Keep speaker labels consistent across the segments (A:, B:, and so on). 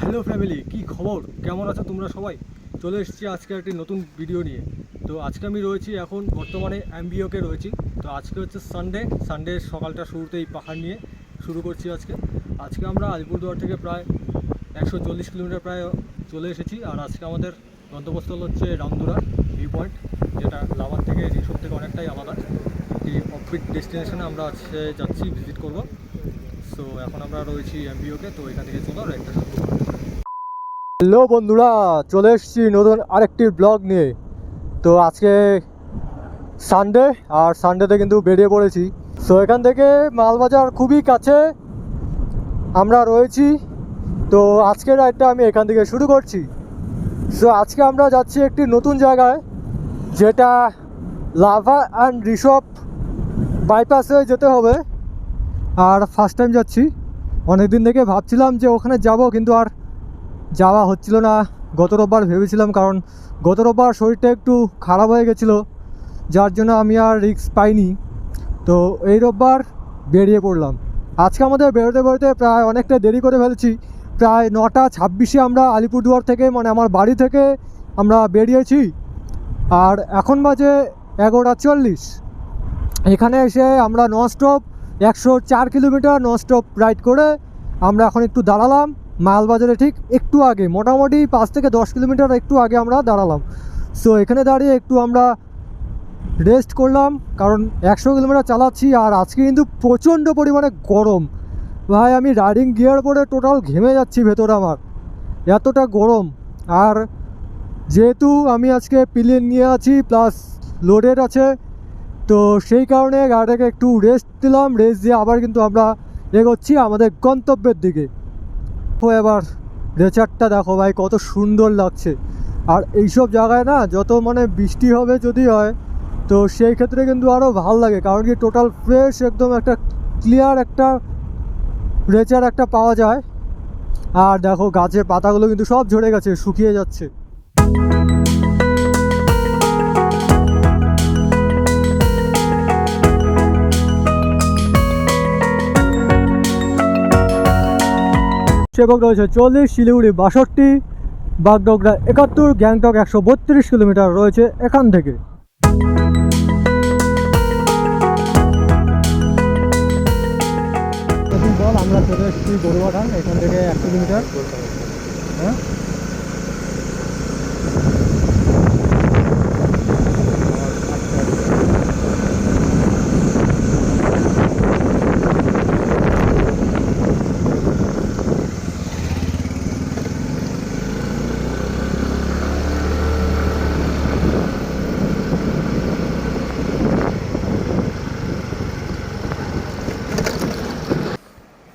A: Hello family, কি খবর? কেমন আছো তোমরা সবাই? চলে এসেছি আজকে একটি নতুন ভিডিও নিয়ে। তো আজকে আমি রয়েছি এখন বর্তমানে অ্যাম্বিওকে রয়েছি। তো আজকে হচ্ছে সানডে সানডে সকালটা শুরুতেই পাহাড় নিয়ে শুরু করছি আজকে। আজকে আমরা আলিপুরদুয়ার থেকে প্রায় একশো চল্লিশ কিলোমিটার প্রায় চলে এসেছি। আর আজকে আমাদের গন্তব্যস্থল হচ্ছে রামদুরা ভিউ পয়েন্ট যেটা লাভার থেকে, রিসোর্ট থেকে অনেকটাই আলাদা। একটি অফবিট ডেস্টিনেশনে আমরা আজকে যাচ্ছি ভিজিট করব। সো এখন আমরা রয়েছি এমবিওকে, তো এখান থেকে চলো একটা। হ্যালো বন্ধুরা, চলে এসেছি নতুন আরেকটি ব্লগ নিয়ে। তো আজকে সানডে আর সানডেতে কিন্তু বেরিয়ে পড়েছি। সো এখান থেকে মালবাজার খুবই কাছে আমরা রয়েছি। তো আজকের রাইডটা আমি এখান থেকে শুরু করছি। সো আজকে আমরা যাচ্ছি একটি নতুন জায়গায়, যেটা লাভা অ্যান্ড রিসপ বাইপাসে যেতে হবে। আর ফার্স্ট টাইম যাচ্ছি। অনেক দিন থেকে ভাবছিলাম যে ওখানে যাব, কিন্তু আর যাওয়া হচ্ছিল না। গত রোববার ভেবেছিলাম, কারণ গত রোববার শরীরটা একটু খারাপ হয়ে গেছিল, যার জন্য আমি আর রিস্ক পাইনি। তো এই রোববার বেরিয়ে পড়লাম। আজকে আমাদের বেরোতে বেরোতে প্রায় অনেকটা দেরি করে ফেলেছি। প্রায় নটা ছাব্বিশে আমরা আলিপুরদুয়ার থেকে মানে আমার বাড়ি থেকে আমরা বেরিয়েছি। আর এখন বাজে এগারোটা চল্লিশ। এখানে এসে আমরা ননস্টপ একশো চার কিলোমিটার ননস্টপ রাইড করে আমরা এখন একটু দাঁড়ালাম মালবাজারে ঠিক একটু আগে, মোটামুটি পাঁচ থেকে দশ কিলোমিটার একটু আগে আমরা দাঁড়ালাম। সো এখানে দাঁড়িয়ে একটু আমরা রেস্ট করলাম, কারণ একশো কিলোমিটার চালাচ্ছি আর আজকে কিন্তু প্রচণ্ড পরিমাণে গরম। ভাই, আমি রাইডিং গিয়ার পরে টোটাল ঘেমে যাচ্ছি ভেতরে আমার। এতটা গরম। আর যেহেতু আমি আজকে পিলিয়ন নিয়ে আছি প্লাস লোডের আছে তো সেই কারণে গাড়িটাকে একটু রেস্ট দিলাম। রেস্ট দিয়ে আবার কিন্তু আমরা এগোচ্ছি আমাদের গন্তব্যের দিকে। তো এবার নেচারটা দেখো ভাই, কত সুন্দর লাগছে। আর এইসব জায়গায় না, যত মানে বৃষ্টি হবে যদি হয়, তো সেই ক্ষেত্রে কিন্তু আরও ভালো লাগে। কারণ কি টোটাল ফ্রেশ একদম একটা ক্লিয়ার একটা নেচার একটা পাওয়া যায়। আর দেখো গাছের পাতাগুলো কিন্তু সব ঝরে গেছে, শুকিয়ে যাচ্ছে। সেবক রয়েছে চল্লিশ, শিলিগুড়ি বাষট্টি, বাগডোগরা একাত্তর, গ্যাংটক একশো বত্রিশ কিলোমিটার রয়েছে এখান থেকে। আমরা চলে এসেছি গরুয়াঠান এখান থেকে এক কিলোমিটার। হ্যাঁ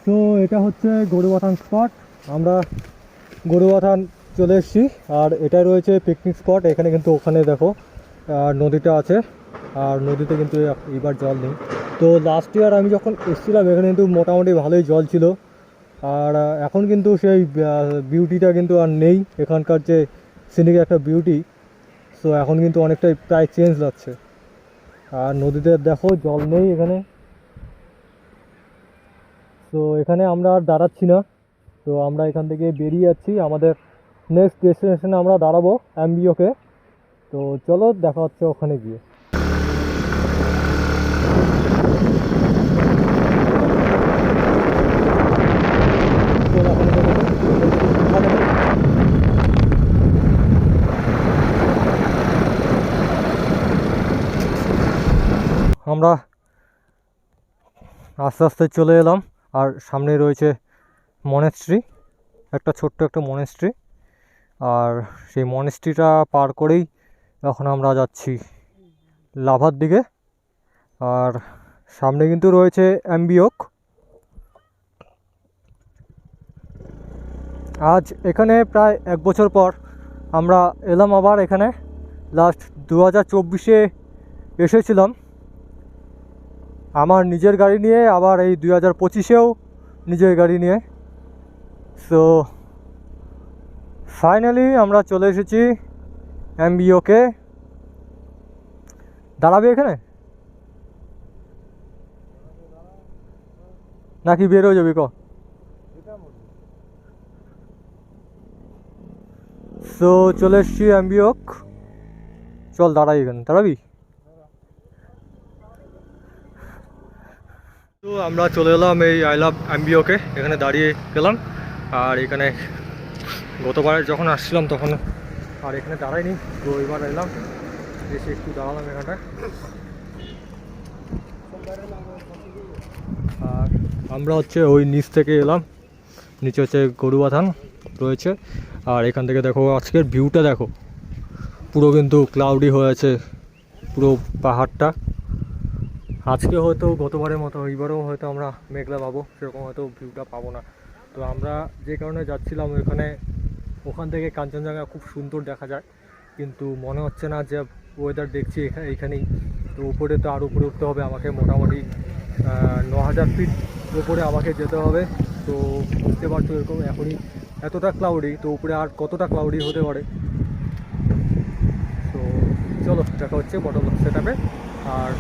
A: তো এটা হচ্ছে গরুবাথান স্পট। আমরা গরুবাথান চলে এসেছি, আর এটা রয়েছে পিকনিক স্পট এখানে কিন্তু ওখানে দেখো নদীটা আছে, আর নদীতে কিন্তু এবার জল নেই। তো লাস্ট ইয়ার আমি যখন এসেছিলাম, এখানে কিন্তু মোটামুটি ভালোই জল ছিল। আর এখন কিন্তু সেই বিউটিটা কিন্তু আর নেই। এখানকার যে সিনিক একটা বিউটি সো এখন কিন্তু অনেকটাই প্রায় চেঞ্জ লাগছে। আর নদীতে দেখো জল নেই এখানে। তো এখানে আমরা আর দাঁড়াচ্ছি না। তো আমরা এখান থেকে বেরিয়ে যাচ্ছি। আমাদের নেক্সট ডেস্টিনেশনে আমরা দাঁড়াবো অ্যাম্বিওকে তো চলো, দেখা হচ্ছে ওখানে গিয়ে। আমরা আস্তে আস্তে চলে এলাম। আর সামনে রয়েছে মনেস্ট্রি একটা ছোট্ট একটা মনেস্ট্রি আর সেই মনেস্ট্রিটা পার করেই এখন আমরা যাচ্ছি লাভার দিকে। আর সামনে কিন্তু রয়েছে অ্যাম্বিওক আজ এখানে প্রায় এক বছর পর আমরা এলাম আবার এখানে। লাস্ট দু হাজার চব্বিশে এসেছিলাম। আমার নিজের গাড়ি নিয়ে, আবার এই দুই হাজার পঁচিশেও নিজের গাড়ি নিয়ে। সো ফাইনালি আমরা চলে এসেছি এমবিওকে দাঁড়াবে এখানে? নাকি বেরো যাবি ক? সো চলে এসছি অ্যাম্বিওক চল দাঁড়াই এখানে, দাঁড়াবি? আমরা চলে এলাম এই আই লাভ অ্যাম্বিওকে এখানে দাঁড়িয়ে গেলাম। আর এখানে গতবার যখন আসছিলাম তখন আর এখানে দাঁড়াইনি, তো এবার এলাম। এসে একটু দাঁড়ালাম এখানটায়। আর আমরা হচ্ছে ওই নিচ থেকে এলাম। নিচে হচ্ছে গরুবাথান রয়েছে। আর এখান থেকে দেখো, আজকের ভিউটা দেখো। পুরো কিন্তু ক্লাউডি হয়েছে পুরো পাহাড়টা। আজকে হয়তো গতবারের মতো, এইবারেও হয়তো আমরা মেঘলা পাবো, সেরকম হয়তো ভিউটা পাবো না। তো আমরা যে কারণে যাচ্ছিলাম ওখানে ওখান থেকে কাঞ্চনজঙ্ঘা খুব সুন্দর দেখা যায়, কিন্তু মনে হচ্ছে না যে ওয়েদার দেখছি এখানে এইখানেই তো উপরে তো আর উপরে উঠতে হবে, আমাকে মোটামুটি ন হাজার ফিট উপরে আমাকে যেতে হবে। তো বুঝতে পারছ এরকম এখনই এতটা ক্লাউডি তো উপরে আর কতটা ক্লাউডি হতে পারে? তো চলো, দেখা হচ্ছে বটল সেট আপে আর